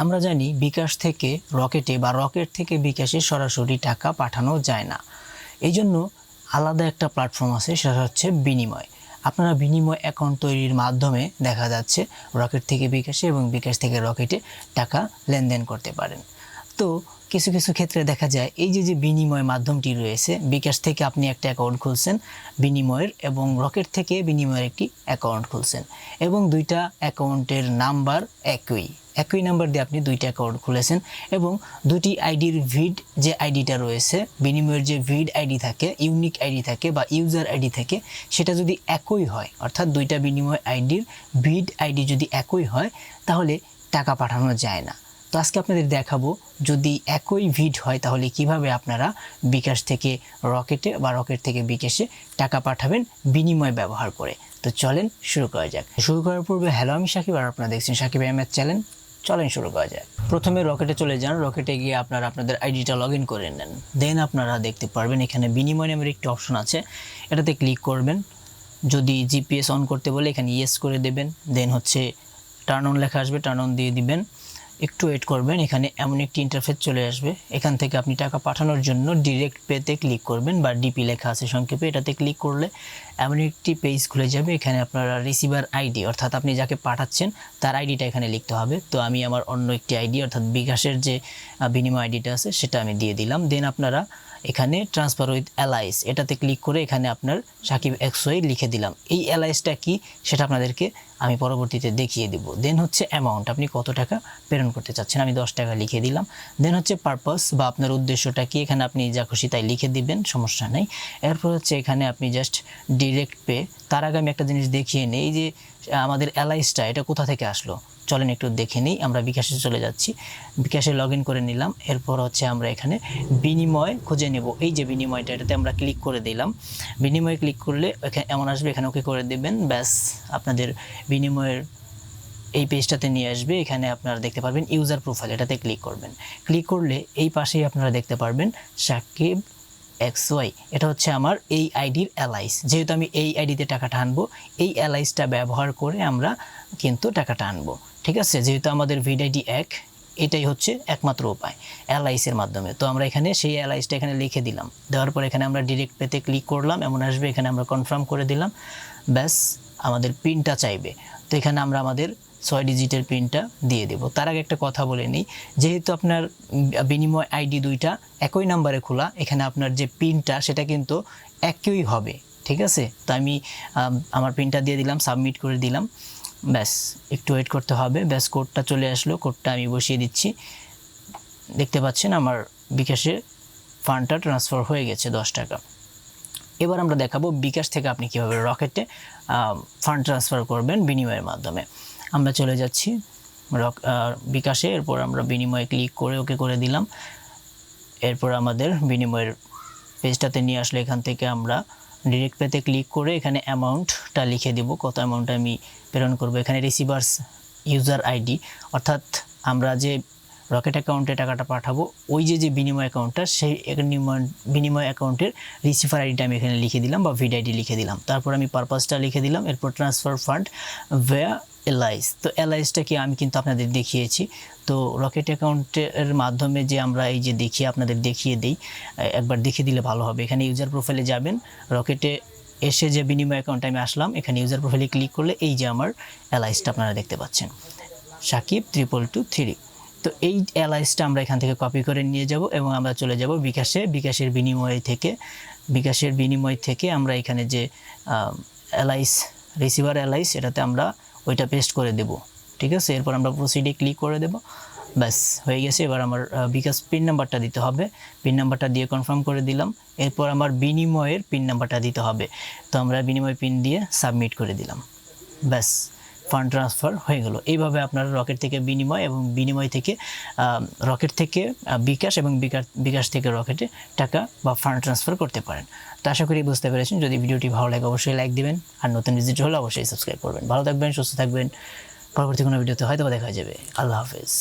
আমরা জানি বিকাশ থেকে রকেটে বা রকেট থেকে বিকাশে সরাসরি টাকা পাঠানো যায় না। এই জন্য আলাদা একটা প্ল্যাটফর্ম আছে, সেটা হচ্ছে বিনিময়। আপনারা বিনিময় অ্যাকাউন্ট তৈরির মাধ্যমে দেখা যাচ্ছে রকেট থেকে বিকাশে এবং বিকাশ থেকে রকেটে টাকা লেনদেন করতে পারেন। তো কিছু কিছু ক্ষেত্রে দেখা যায়, এই যে যে বিনিময় মাধ্যমটি রয়েছে, বিকাশ থেকে আপনি একটা অ্যাকাউন্ট খুলছেন, বিনিময়ের এবং রকেট থেকে বিনিময়ের একটি অ্যাকাউন্ট খুলছেন এবং দুইটা অ্যাকাউন্টের নাম্বার একই। একই নাম্বার দিয়ে আপনি দুইটা অ্যাকাউন্ট খুলেছেন এবং দুটি আইডির ভিড যে আইডিটা রয়েছে, বিনিময়ের যে ভিড আইডি থাকে, ইউনিক আইডি থাকে বা ইউজার আইডি থাকে, সেটা যদি একই হয়, অর্থাৎ দুইটা বিনিময় আইডির ভিড আইডি যদি একই হয়, তাহলে টাকা পাঠানো যায় না। তো আজকে আপনাদের দেখাবো যদি একই ভিড হয় তাহলে কীভাবে আপনারা বিকাশ থেকে রকেটে বা রকেট থেকে বিকাশে টাকা পাঠাবেন বিনিময় ব্যবহার করে। তো চলেন শুরু করা যাক। শুরু করার পূর্বে হ্যালো আমি সাকিব আর আপনারা দেখছেন সাকিব আহমেদ চ্যানেল চলেন শুরু করা যায় প্রথমে রকেটে চলে যান, রকেটে গিয়ে আপনারা আপনাদের আইডিটা লগ ইন করে নেন। দেন আপনারা দেখতে পারবেন এখানে বিনিময় নামের একটি অপশন আছে। এটাতে ক্লিক করবেন। যদি জিপিএস অন করতে বলে এখানে ইয়েস করে দেবেন। দেন হচ্ছে টার্ন অন লেখা আসবে টার্ন অন দিয়ে দিবেন। একটু ওয়েট করবেন, এখানে এমন একটি ইন্টারফেস চলে আসবে। এখান থেকে আপনি টাকা পাঠানোর জন্য ডিরেক্ট পেতে ক্লিক করবেন বা ডিপি লেখা আছে সংক্ষেপে, এটাতে ক্লিক করলে এমন একটি পেজ খুলে যাবে, এখানে আপনারা রিসিভার আইডি অর্থাৎ আপনি যাকে পাঠাচ্ছেন, তার আইডিটা এখানে লিখতে হবে। তো আমি আমার অন্য একটি আইডি অর্থাৎ বিকাশের যে বিনিময় আইডিটা আছে, সেটা আমি দিয়ে দিলাম। দেন আপনারা এখানে ট্রান্সফার উইথ অ্যালাইস এটাতে ক্লিক করে এখানে আপনার সাকিব এক্সওয়াই লিখে দিলাম। এই অ্যালাইসটা কি? সেটা আপনাদেরকে আমি পরবর্তীতে দেখিয়ে দেব। দেন হচ্ছে অ্যামাউন্ট আপনি কত টাকা প্রেরণ করতে চাচ্ছেন? আমি দশ টাকা লিখে দিলাম। দেন হচ্ছে পারপাস বা আপনার উদ্দেশ্যটা কি? এখানে আপনি যা খুশি তাই লিখে দিবেন, সমস্যা নেই। এরপর হচ্ছে এখানে আপনি জাস্ট ডিরেক্ট পে তার আগে আমি একটা জিনিস দেখিয়ে নিই যে আমাদের অ্যালাইসটা এটা কোথা থেকে আসলো? চলেন একটু দেখে নিই, আমরা বিকাশে চলে যাচ্ছি। বিকাশে লগ করে নিলাম, এরপর হচ্ছে আমরা এখানে বিনিময় খুঁজে নেব। এই যে বিনিময়টা, এটাতে আমরা ক্লিক করে দিলাম। বিনিময়ে ক্লিক করলে এখানে এমন আসবে, এখানে ওকে করে দেবেন, ব্যাস, আপনাদের বিনিময়ের এই পেজটাতে নিয়ে আসবে। এখানে আপনারা দেখতে পারবেন ইউজার প্রোফাইল এটাতে ক্লিক করবেন। ক্লিক করলে এই পাশেই আপনারা দেখতে পারবেন সাকিব এক্স ওয়াই এটা হচ্ছে আমার এই আইডির অ্যালাইস। যেহেতু আমি এই আইডিতে টাকাটা আনব, এই অ্যালাইসটা ব্যবহার করে আমরা কিন্তু টাকাটা আনব। ঠিক আছে? যেহেতু আমাদের ভিড আইডি এক, এটাই হচ্ছে একমাত্র উপায় অ্যালাইসের মাধ্যমে। তো আমরা এখানে সেই অ্যালাইসটা এখানে লিখে দিলাম। দেওয়ার পর এখানে আমরা ডিরেক্ট পেতে ক্লিক করলাম, এমন আসবে, এখানে আমরা কনফার্ম করে দিলাম। ব্যাস, আমাদের পিনটা চাইবে। তো এখানে আমরা আমাদের ছয় ডিজিটের পিনটা দিয়ে দেব। তার আগে একটা কথা বলে নিই। যেহেতু আপনার বিনিময় আইডি দুইটা একই নাম্বারে খোলা, এখানে আপনার যে পিনটা সেটা কিন্তু একই হবে, ঠিক আছে? তো আমি আমার পিনটা দিয়ে দিলাম, সাবমিট করে দিলাম। ব্যাস, একটু ওয়েট করতে হবে। ব্যাস, কোডটা চলে আসলো, কোডটা আমি বসিয়ে দিচ্ছি। দেখতে পাচ্ছেন আমার বিকাশে ফান্ডটা ট্রান্সফার হয়ে গেছে দশ টাকা। এবার আমরা দেখাবো বিকাশ থেকে আপনি কীভাবে রকেটে ফান্ড ট্রান্সফার করবেন বিনিময়ের মাধ্যমে। আমরা চলে যাচ্ছি রক বিকাশে। এরপর আমরা বিনিময়ে ক্লিক করে ওকে করে দিলাম। এরপর আমাদের বিনিময়ের পেজটাতে নিয়ে আসলে এখান থেকে আমরা ডিরেক্ট পেতে ক্লিক করে এখানে অ্যামাউন্টটা লিখে দেব। কত অ্যামাউন্ট আমি প্রেরণ করব? এখানে রিসিভার্স ইউজার আইডি অর্থাৎ আমরা যে রকেট অ্যাকাউন্টে টাকাটা পাঠাবো, ওই যে যে বিনিময় অ্যাকাউন্টটা, সেই বিনিময়- অ্যাকাউন্টের রিসিভার আইডিটা আমি এখানে লিখে দিলাম বা ভিড আইডি লিখে দিলাম। তারপর আমি পারপাসটা লিখে দিলাম। এরপর ট্রান্সফার ফান্ড ভেয়া এলআইস তো এলআইসটা কি আমি কিন্তু আপনাদের দেখিয়েছি। তো রকেট অ্যাকাউন্টের মাধ্যমে যে আমরা এই যে দেখিয়ে আপনাদের দেখিয়ে দিই, একবার দেখিয়ে দিলে ভালো হবে। এখানে ইউজার প্রোফাইলে যাবেন। রকেটে এসে যে বিনিময় অ্যাকাউন্টে আমি আসলাম, এখানে ইউজার প্রোফাইলে ক্লিক করলে এই যে আমার এলআইসটা আপনারা দেখতে পাচ্ছেন। সাকিব ট্রিপল টু থ্রি তো এই অ্যালাইসটা আমরা এখান থেকে কপি করে নিয়ে যাব এবং আমরা চলে যাব বিকাশে। বিকাশের বিনিময় থেকে, বিকাশের বিনিময় থেকে আমরা এখানে যে অ্যালাইস রিসিভার অ্যালাইস এটাতে আমরা ওইটা পেস্ট করে দেব, ঠিক আছে? এরপর আমরা প্রসিডে ক্লিক করে দেবো। ব্যাস, হয়ে গেছে। এবার আমার বিকাশ পিন নাম্বারটা দিতে হবে। পিন নাম্বারটা দিয়ে কনফার্ম করে দিলাম। এরপর আমার বিনিময়ের পিন নাম্বারটা দিতে হবে। তো আমরা বিনিময় পিন দিয়ে সাবমিট করে দিলাম। ব্যাস। ফান্ড ট্রান্সফার হয়ে গেল। এইভাবে আপনারা রকেট থেকে বিনিময় এবং বিনিময় থেকে রকেট থেকে বিকাশ এবং বিকাশ থেকে রকেটে টাকা বা ফান্ড ট্রান্সফার করতে পারেন। তো আশা করি বুঝতে পেরেছেন। যদি ভিডিওটি ভালো লাগে, অবশ্যই লাইক দিবেন। আর নতুন ভিজিট হলে অবশ্যই সাবস্ক্রাইব করবেন। ভালো থাকবেন, সুস্থ থাকবেন। পরবর্তী কোনো ভিডিওতে হয়তো দেখা যাবে। আল্লাহ হাফেজ।